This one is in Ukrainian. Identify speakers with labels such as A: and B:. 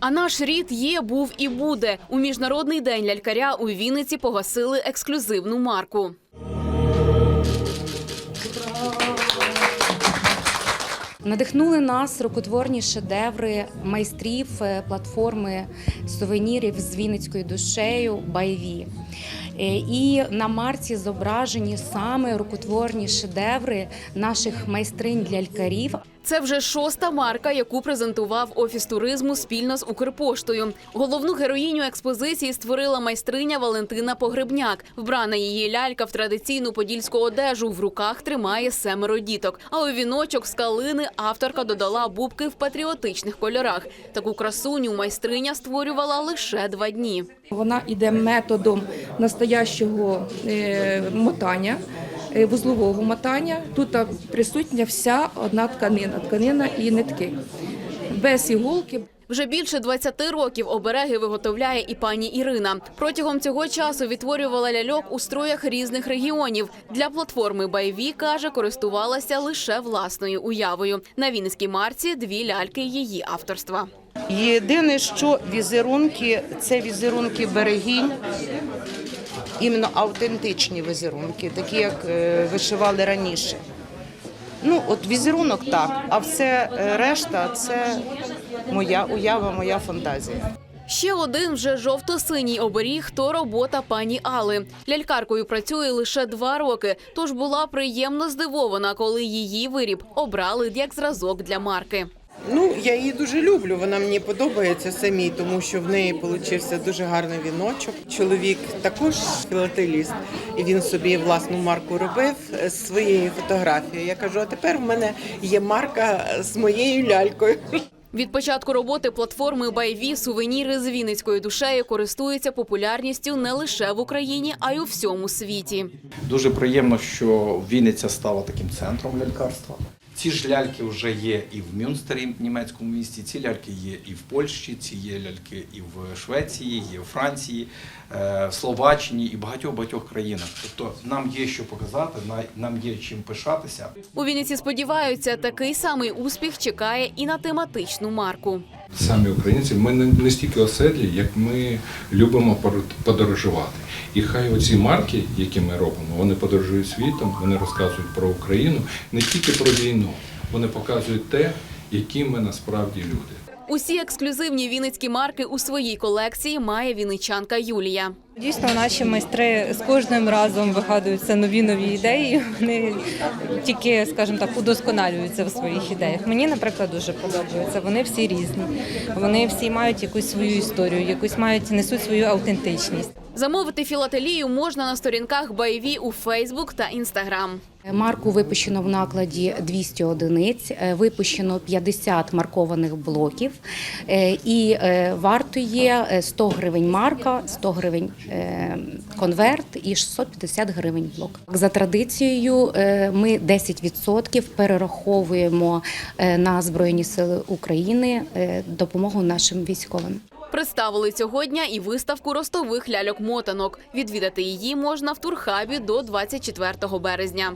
A: А наш рід є, був і буде. У міжнародний день лялькаря у Вінниці погасили ексклюзивну марку.
B: Надихнули нас рукотворні шедеври майстрів е, платформи сувенірів з Вінницькою душею Байві. Е, І на марці зображені саме рукотворні шедеври наших майстринь для лялькарів.
A: Це вже шоста марка, яку презентував офіс туризму спільно з Укрпоштою. Головну героїню експозиції створила майстриня Валентина Погребняк. Вбрана її лялька в традиційну подільську одежу. В руках тримає семеро діток. А у віночок з калини авторка додала бубки в патріотичних кольорах. Таку красуню майстриня створювала лише два дні.
C: Вона йде методом настоящого е, мотання, вузлового мотання. Тут присутня вся одна тканина, тканина і нитки. Без іголки,
A: Вже більше 20 років обереги виготовляє і пані Ірина. Протягом цього часу відтворювала ляльок у строях різних регіонів. Для платформи Байві каже, користувалася лише власною уявою. На Вінницькій марці дві ляльки її авторства.
D: Єдине, що візерунки це візерунки берегінь, іменно автентичні візерунки, такі як е, вишивали раніше. Ну, от візерунок так, а все е, решта це моя уява, моя фантазія.
A: Ще один вже жовто-синій оберіг то робота пані Али. Лялькаркою працює лише два роки, тож була приємно здивована, коли її виріб обрали як зразок для марки.
E: Ну, я її дуже люблю. Вона мені подобається самій, тому що в неї вийшов дуже гарний віночок. Чоловік також філателіст, і він собі власну марку робив з своєю фотографією. Я кажу: а тепер в мене є марка з моєю лялькою.
A: Від початку роботи платформи Байві сувеніри з вінницькою душею користуються популярністю не лише в Україні, а й у всьому світі.
F: Дуже приємно, що Вінниця стала таким центром лялькарства. Ці ж ляльки вже є і в Мюнстері, німецькому місті. Ці ляльки є і в Польщі, ці є ляльки і в Швеції, є в Франції, е, в Словаччині і багатьох багатьох країнах. Тобто нам є що показати, на- нам є чим пишатися.
A: У Вінниці сподіваються, такий самий успіх чекає і на тематичну марку.
G: Самі українці, ми не, стільки оседлі, як ми любимо подорожувати. І хай оці марки, які ми робимо, вони подорожують світом, вони розказують про Україну, не тільки про війну, вони показують те, які ми насправді люди.
A: Усі ексклюзивні вінницькі марки у своїй колекції має вінничанка Юлія.
H: Дійсно, наші майстри з кожним разом вигадуються нові нові ідеї. Вони тільки, скажімо так, удосконалюються в своїх ідеях. Мені, наприклад, дуже подобається. Вони всі різні. Вони всі мають якусь свою історію, якусь мають несуть свою автентичність.
A: Замовити філателію можна на сторінках Байві у Фейсбук та Інстаграм.
B: Марку випущено в накладі 200 одиниць, е, випущено 50 маркованих блоків е, і е, вартує е, 100 гривень марка, 100 гривень конверт і 650 гривень блок. За традицією ми 10% перераховуємо на Збройні Сили України допомогу нашим військовим.
A: Представили цього дня і виставку ростових ляльок-мотанок. Відвідати її можна в турхабі до 24 березня.